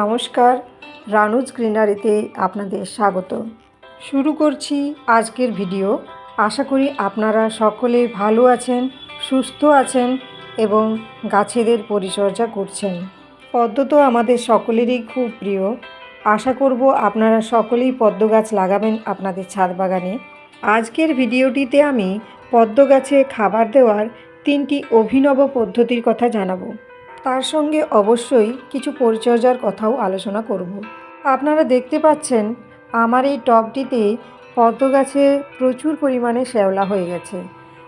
নমস্কার, রানুজ গ্রিনারিতে আপনাদের স্বাগত। শুরু করছি আজকের ভিডিও। আশা করি আপনারা সকলে ভালো আছেন, সুস্থ আছেন এবং গাছেদের পরিচর্যা করছেন। পদ্ম তো আমাদের সকলেরই খুব প্রিয়। আশা করব আপনারা সকলেই পদ্ম গাছ লাগাবেন আপনাদের ছাদ বাগানে। আজকের ভিডিওটিতে আমি পদ্ম গাছে খাবার দেওয়ার তিনটি অভিনব পদ্ধতির কথা জানাব। তার সঙ্গে অবশ্যই কিছু পরিচর্যার কথাও আলোচনা করব। আপনারা দেখতে পাচ্ছেন, আমার এই টবটিতে পদ্ম গাছে প্রচুর পরিমাণে শ্যাওলা হয়ে গেছে।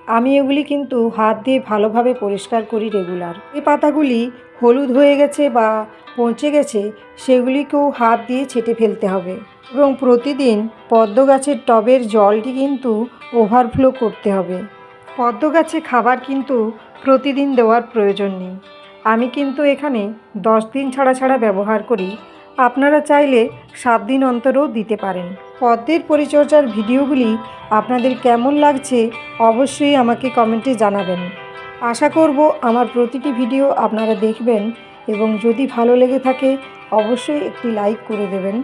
আমি এগুলি কিন্তু হাত দিয়ে ভালোভাবে পরিষ্কার করি রেগুলার। এই পাতাগুলি হলুদ হয়ে গেছে বা পচে গেছে, সেগুলিকেও হাত দিয়ে ছেটে ফেলতে হবে এবং প্রতিদিন পদ্ম গাছের টবের জলটি কিন্তু ওভারফ্লো করতে হবে। পদ্ম গাছে খাবার কিন্তু প্রতিদিন দেওয়ার প্রয়োজন নেই। আমি কিন্তু এখানে দশ দিন ছাড়া ছাড়া ব্যবহার করি। আপনারা চাইলে সাত দিন অন্তরও দিতে পারেন। পদ্মের পরিচর্যার ভিডিওগুলি আপনাদের কেমন লাগছে অবশ্যই আমাকে কমেন্টে জানাবেন। আশা করব আমার প্রতিটি ভিডিও আপনারা দেখবেন এবং যদি ভালো লেগে থাকে অবশ্যই একটি লাইক করে দেবেন।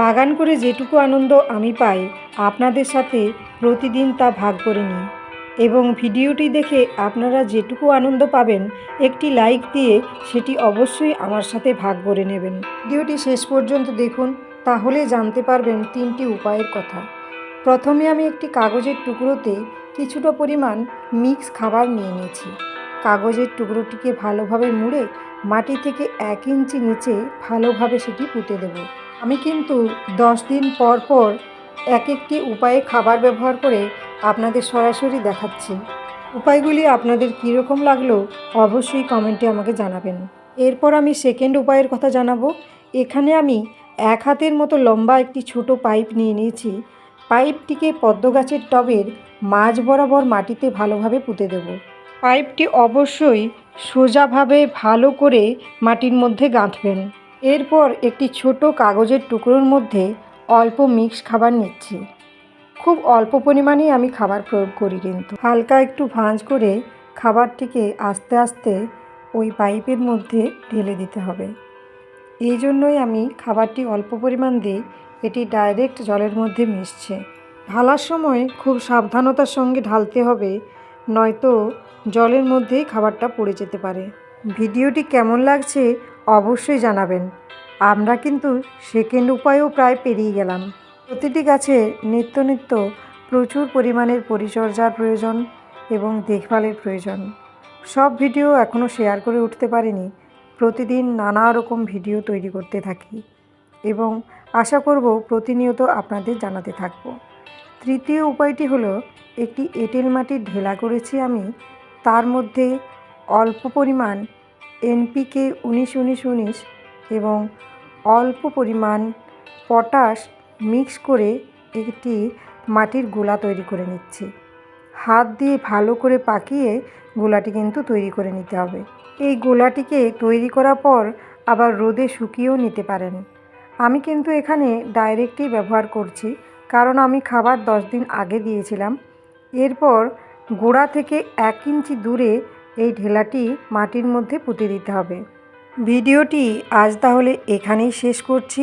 বাগান করে যেটুকু আনন্দ আমি পাই, আপনাদের সাথে প্রতিদিন তা ভাগ করে নিই। এবং ভিডিওটি দেখে আপনারা যেটুকু আনন্দ পাবেন, একটি লাইক দিয়ে সেটি অবশ্যই আমার সাথে ভাগ করে নেবেন। ভিডিওটি শেষ পর্যন্ত দেখুন, তাহলে জানতে পারবেন তিনটি উপায়ের কথা। প্রথমে আমি একটি কাগজের টুকরোতে কিছুটা পরিমাণ মিক্স খাবার নিয়ে নিয়েছি। কাগজের টুকরোটিকে ভালোভাবে মুড়ে মাটি থেকে এক ইঞ্চি নিচে ভালোভাবে সেটি পুঁতে দেব। আমি কিন্তু দশ দিন পর পর এক একটি উপায়ে খাবার ব্যবহার করে আপনাদের সরাসরি দেখাচ্ছি। উপায়গুলি আপনাদের কীরকম লাগল অবশ্যই কমেন্টে আমাকে জানাবেন। এরপর আমি সেকেন্ড উপায়ের কথা জানাব। এখানে আমি এক হাতের মতো লম্বা একটি ছোট পাইপ নিয়ে নিয়েছি। পাইপটিকে পদ্ম গাছের টবের মাঝ বরাবর মাটিতে ভালোভাবে পুঁতে দেব। পাইপটি অবশ্যই সোজাভাবে ভালো করে মাটির মধ্যে গাঁথবেন। এরপর একটি ছোট কাগজের টুকরোর মধ্যে অল্প মিক্স খাবার নিচ্ছি। খুব অল্প পরিমাণেই আমি খাবার প্রয়োগ করি কিন্তু। হালকা একটু ভাঁজ করে খাবারটিকে আস্তে আস্তে ওই পাইপের মধ্যে ঢেলে দিতে হবে। এই জন্যই আমি খাবারটি অল্প পরিমাণ দিই এটি ডাইরেক্ট জলের মধ্যে মিশছে। ঢালার সময় খুব সাবধানতার সঙ্গে ঢালতে হবে, নয়তো জলের মধ্যেই খাবারটা পড়ে যেতে পারে। ভিডিওটি কেমন লাগছে অবশ্যই জানাবেন। আমরা কিন্তু সেকেন্ড উপায়ও প্রায় পেরিয়ে গেলাম। প্রতিটি গাছে নিত্য নিত্য প্রচুর পরিমাণের পরিচর্যার প্রয়োজন এবং দেখভালের প্রয়োজন। সব ভিডিও এখনও শেয়ার করে উঠতে পারিনি। প্রতিদিন নানা রকম ভিডিও তৈরি করতে থাকি এবং আশা করব প্রতিনিয়ত আপনাদের জানাতে থাকব। তৃতীয় উপায়টি হলো, একটি এঁটেল মাটির ঢেলা করেছি আমি। তার মধ্যে অল্প পরিমাণ এনপিকে উনিশ উনিশ উনিশ এবং অল্প পরিমাণ পটাশ মিক্স করে একটি মাটির গোলা তৈরি করে নিচ্ছি। হাত দিয়ে ভালো করে পাকিয়ে গোলাটি কিন্তু তৈরি করে নিতে হবে। এই গোলাটিকে তৈরি করার পর আবার রোদে শুকিয়েও নিতে পারেন। আমি কিন্তু এখানে ডাইরেক্টই ব্যবহার করছি, কারণ আমি খাবার দশ দিন আগে দিয়েছিলাম। এরপর গোড়া থেকে এক ইঞ্চি দূরে এই ঢেলাটি মাটির মধ্যে পুঁতে দিতে হবে। ভিডিওটি আজ তাহলে এখানেই শেষ করছি।